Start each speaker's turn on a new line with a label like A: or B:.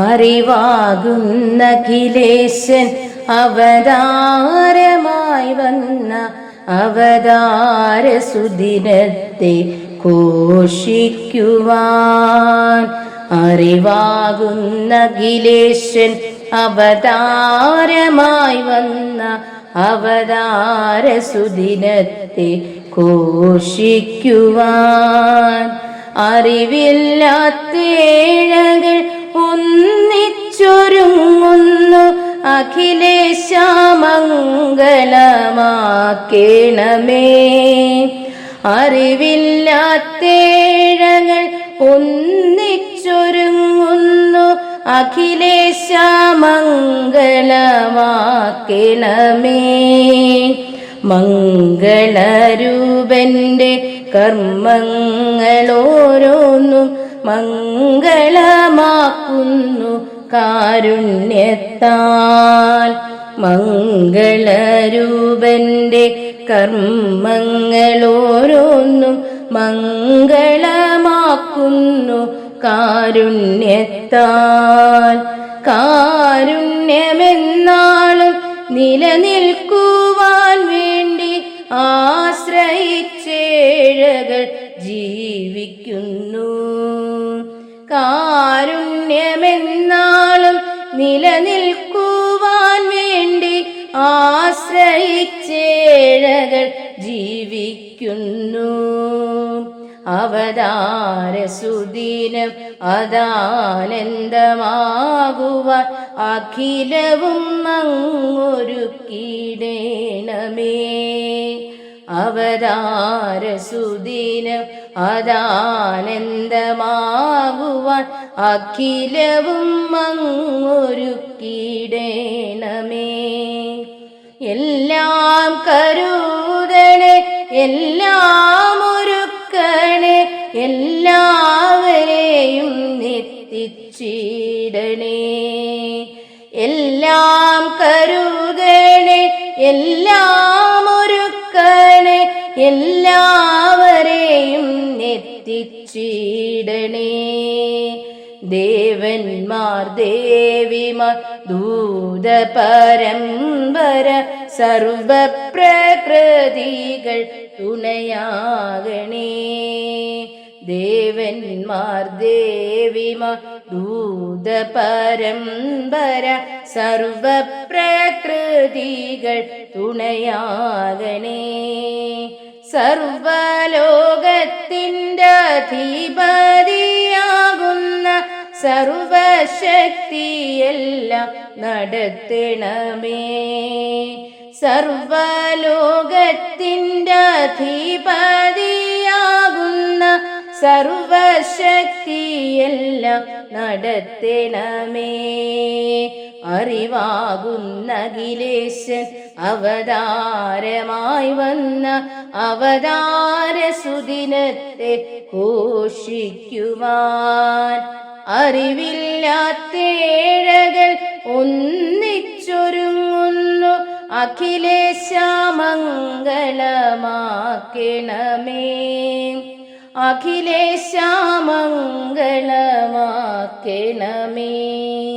A: അറിവാകുന്ന കിലേശൻ അവതാരമായി വന്ന അവതാര സുദിനത്തെ ഘോഷിക്കുവാൻ അറിവാകുന്ന കിലേശൻ അവതാരമായി വന്ന അവതാര സുദിനത്തെ ഘോഷിക്കുവാൻ അറിവില്ലാത്തേഴകൾ അഖിലേശമംഗലമാക്കേണമേ അറിവില്ലാത്തേഴകൾ ഒന്നിച്ചൊരുങ്ങുന്നു. അഖിലേശമംഗലമാക്കണമേ. മംഗളരൂപന്റെ കർമ്മങ്ങളോരോന്നും മംഗളമാക്കുന്നു. കാരുണ്യത്താൽ മംഗളരൂപന്റെ കർമ്മങ്ങളോരോന്നും മംഗളമാക്കുന്നു. കാരുണ്യത്താൽ കാരുണ്യമെന്നാളും നിലനിൽക്കുവാൻ വേണ്ടി ആശ്രയിച്ചേഴകൾ ജീവിക്കുന്നു. കാരുണ്യമെന്നാളും നിലനിൽക്കുവാൻ വേണ്ടി ആശ്രയിച്ചേഴകൾ ജീവിക്കുന്നു. അവതാര സുദിനം അതാനന്ദമാകുവാൻ അഖിലവും അങ്ങൊരുക്കിടേണമേ. അവതാര സുദിനം അതാനന്ദമാകുവാൻ അഖിലവും മങ്ങൊരുക്കിടേണമേ എല്ലാം കരുതണേ എല്ലാം ഒരുക്കണേ എല്ലാവരെയും നെത്തിച്ചിടണേ എല്ലാം കരുതണേ എല്ലാം ഒരുക്കണേ എല്ലാവരെയും ദേവന്മാർ ദേവിമാർ ദൂത പരമ്പര സർവപ്രകൃതികൾ തുണയാകണേ. ദേവന്മാർ ദേവിമാർ ദൂത പരമ്പര സർവപ്രകൃതികൾ തുണയാകണേ. സർവലോകത്തിന്റെ അധിപതിയാകുന്ന സർവശക്തിയെല്ലാം നടത്തണമേ. സർവലോകത്തിന്റെ അധിപതിയാകുന്ന സർവശക്തിയെല്ലാം നടത്തണമേ. അറിവാകുന്ന ഗിലേശൻ അവതാരമായി വന്ന അവതാര സുദിനത്തെ ഘോഷിക്കുവാൻ അറിവില്ലാത്തേഴകൾ ഒന്നിച്ചൊരുങ്ങുന്നു. അഖിലേശാമംഗളമാക്കണമേ. അഖിലേശമംഗളമാക്കണമേ.